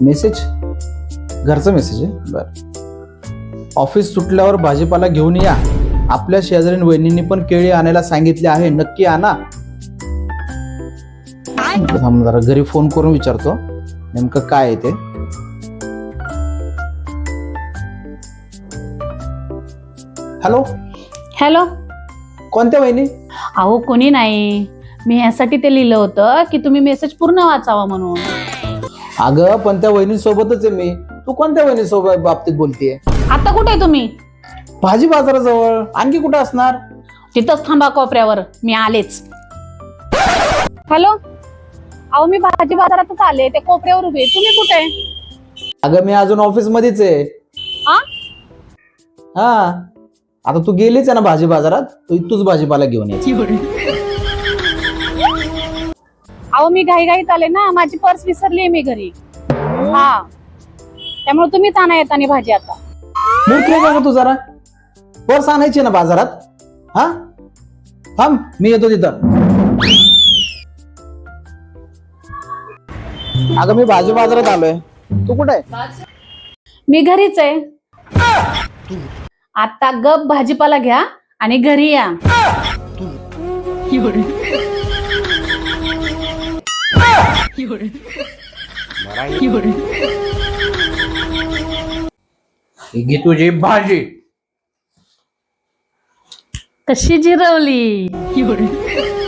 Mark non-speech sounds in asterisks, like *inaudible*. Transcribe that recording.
Message घरचा message आहे? बर. ऑफिस सुटल्यावर भाजीपाला घेऊन या. आपल्या शेजारीन वहिनींनी पण केळी आणायला सांगितले आहे. नक्की आणा. जरा घरी फोन करून विचारतो. नेमकं काय आहे ते? हॅलो हॅलो कोणत्या वहिनी? अहो कोणी नाही. मी ह्यासाठी ते लिहिलं होतं की तुम्ही मेसेज पूर्ण वाचावा म्हणून. अगं पण त्या वहिनीसोबतच आहे मी. तू कोणत्या वहिनीसोबत बाबतीत बोलतीये? आता कुठे आहे तुम्ही? भाजी बाजाराजवळ. आणखी कुठं असणार? तिथंच थांबा कोपऱ्यावर. मी आलेच. हॅलो? अहो मी भाजी बाजारातच आले. ते कोपऱ्यावर उभे. तुम्ही कुठे? आहे? अगं मी अजून ऑफिस मध्येच आहे. आ? हा. आता तू गेलीच आहे ना भाजी बाजारात? तू तूच भाजीपाला घेऊन ये. अहो मी घाईघाईत आले ना माझी पर्स विसरली मी घरी. हा. त्यामुळे तुम्हीच आणा येताना भाजी आता. मूर्ख आहे का गं तू जरा. पर्स आणायची ना बाजारात? हा? थांब मी येतो तिथं. अगं मी भाजी बाजारात आलोय. तू कुठे आहे? मी घरीच आहे. आता गप भाजीपाला घ्या आणि घरी या. घे तुझी भाजी. कशी जिरवली? *laughs* *laughs*